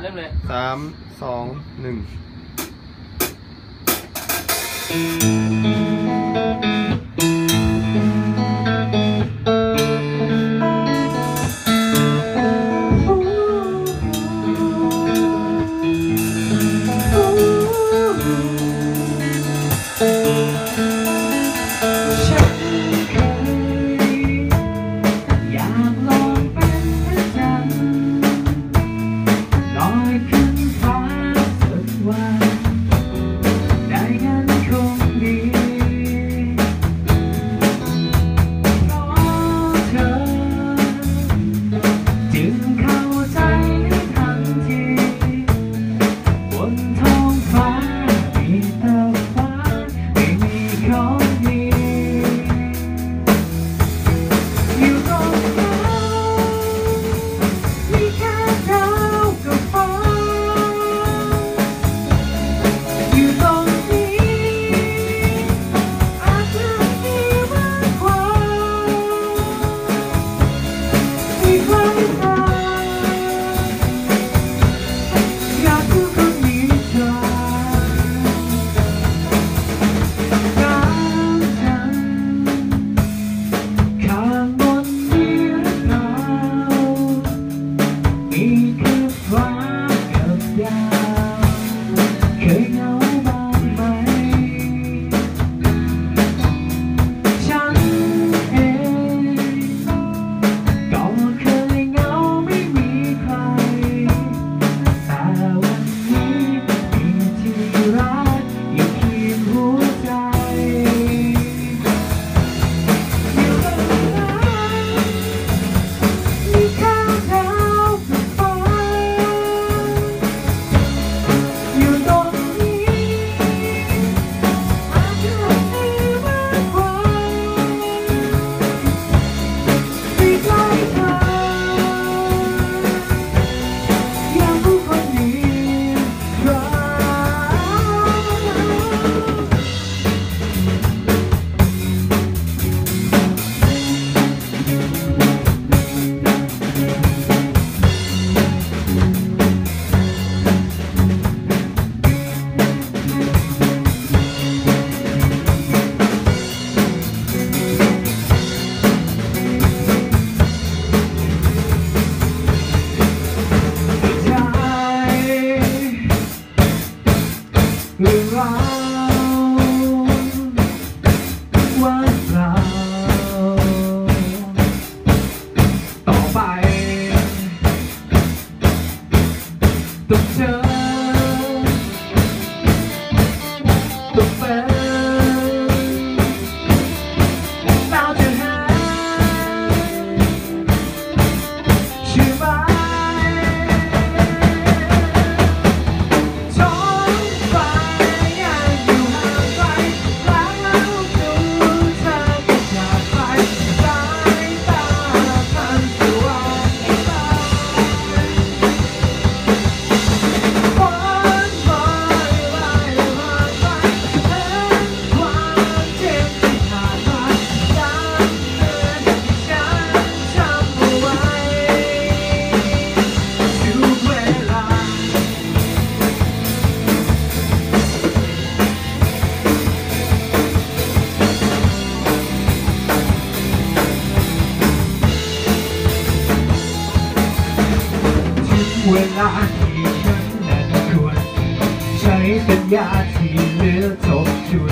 เริ่มเลยสามสองหนึ่ง why. Move on. าที่ฉันนั้นควรใช้สัญญาที่เหลือทบทวน